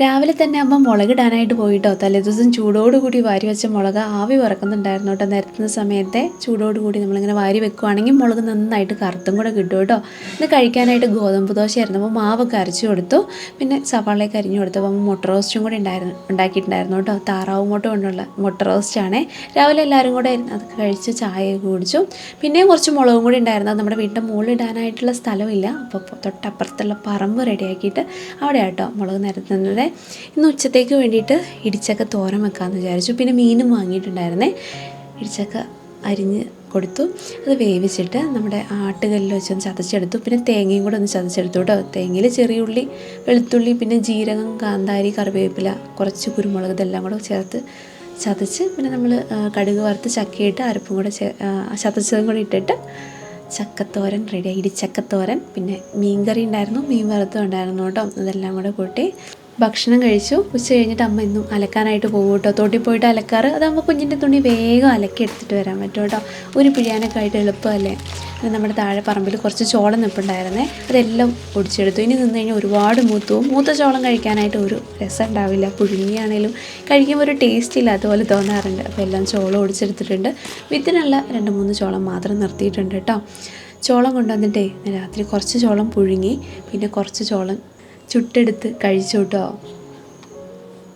രാവിലെ തന്നെ അമ്മ മുളകിടാനായിട്ട് പോയിട്ടോ? തലേദിവസം ചൂടോടുകൂടി വാരി വെച്ച മുളക് ആവി പറക്കുന്നുണ്ടായിരുന്നു കേട്ടോ നിരത്തുന്ന സമയത്തെ. ചൂടോടുകൂടി നമ്മളിങ്ങനെ വാരി വെക്കുവാണെങ്കിൽ മുളക് നന്നായിട്ട് കറുത്തും കൂടെ കിട്ടും കേട്ടോ. ഇത് കഴിക്കാനായിട്ട് ഗോതമ്പ് ദോശയായിരുന്നു. അപ്പോൾ മാവൊക്കെ അരച്ചു കൊടുത്തു. പിന്നെ സവാളയൊക്കെ അരിഞ്ഞു കൊടുത്തു. അപ്പോൾ മുട്ട റോസ്റ്റും കൂടി ഉണ്ടായിരുന്നു ഉണ്ടാക്കിയിട്ടുണ്ടായിരുന്നു കേട്ടോ. താറാവ് മുട്ട കൊണ്ടുള്ള മുട്ട റോസ്റ്റാണേ. രാവിലെ എല്ലാവരും കൂടെ അത് കഴിച്ച് ചായയൊക്കെ കുടിച്ചു. പിന്നെയും കുറച്ച് മുളകും കൂടി ഉണ്ടായിരുന്നു. നമ്മുടെ വീട്ടിന്റെ മുകളിൽ ഇടാനായിട്ടുള്ള സ്ഥലമില്ല. അപ്പോൾ തൊട്ടപ്പുറത്തുള്ള പറമ്പ് റെഡിയാക്കിയിട്ട് അവിടെ കേട്ടോ മുളക് നിരത്തുന്നത്. ഇന്ന് ഉച്ചത്തേക്ക് വേണ്ടിയിട്ട് ഇടിച്ചക്ക തോരൻ വെക്കാമെന്ന് വിചാരിച്ചു. പിന്നെ മീനും വാങ്ങിയിട്ടുണ്ടായിരുന്നേ. ഇടിച്ചക്ക അരിഞ്ഞ് കൊടുത്തു. അത് വേവിച്ചിട്ട് നമ്മുടെ ആട്ടുകല്ലിൽ വെച്ചൊന്ന് ചതച്ചെടുത്തു. പിന്നെ തേങ്ങയും കൂടെ ഒന്ന് ചതച്ചെടുത്തു കേട്ടോ. തേങ്ങയിൽ ചെറിയ ഉള്ളി വെളുത്തുള്ളി പിന്നെ ജീരകം കാന്താരി കറിവേപ്പില കുറച്ച് കുരുമുളക് ഇതെല്ലാം കൂടെ ചേർത്ത് ചതച്ച് പിന്നെ നമ്മൾ കടുക് വറുത്ത് ചക്കയിട്ട് അരപ്പും കൂടെ ചതച്ചതും കൂടെ ഇട്ടിട്ട് ചക്കത്തോരൻ റെഡിയായി ഇടിച്ചക്കത്തോരൻ പിന്നെ മീൻകറി ഉണ്ടായിരുന്നു. മീൻ വറുത്തും ഉണ്ടായിരുന്നു കേട്ടോ. അതെല്ലാം കൂടെ കൂട്ടി ഭക്ഷണം കഴിച്ചു. ഉച്ച കഴിഞ്ഞിട്ട് അമ്മ ഇന്നും അലക്കാനായിട്ട് പോകും കേട്ടോ തോട്ടിൽ പോയിട്ട് അലക്കാറ്. അതാകുമ്പോൾ കുഞ്ഞിന്റെ തുണി വേഗം അലക്കി എടുത്തിട്ട് വരാൻ പറ്റും കേട്ടോ ഒരു പിഴിയാനൊക്കെ ആയിട്ട് എളുപ്പമല്ലേ നമ്മുടെ താഴെ പറമ്പിൽ കുറച്ച് ചോളം നിൽപ്പുണ്ടായിരുന്നേ അതെല്ലാം ഒടിച്ചെടുത്തു ഇനി നിന്ന് കഴിഞ്ഞാൽ ഒരുപാട് മൂത്തു പോകും. മൂത്ത ചോളം കഴിക്കാനായിട്ട് ഒരു രസം ഉണ്ടാവില്ല. പുഴുങ്ങിയാണേലും കഴിക്കുമ്പോൾ ഒരു ടേസ്റ്റ് ഇല്ല. അതുപോലെ തോന്നാറുണ്ട്. അപ്പോൾ എല്ലാം ചോളം ഒടിച്ചെടുത്തിട്ടുണ്ട്. വിത്തിനുള്ള രണ്ട് മൂന്ന് ചോളം മാത്രം നിർത്തിയിട്ടുണ്ട് കേട്ടോ. ചോളം കൊണ്ടുവന്നിട്ടേ രാത്രി കുറച്ച് ചോളം പുഴുങ്ങി. പിന്നെ കുറച്ച് ചോളം ചുട്ടെടുത്ത് കഴിച്ചു കേട്ടോ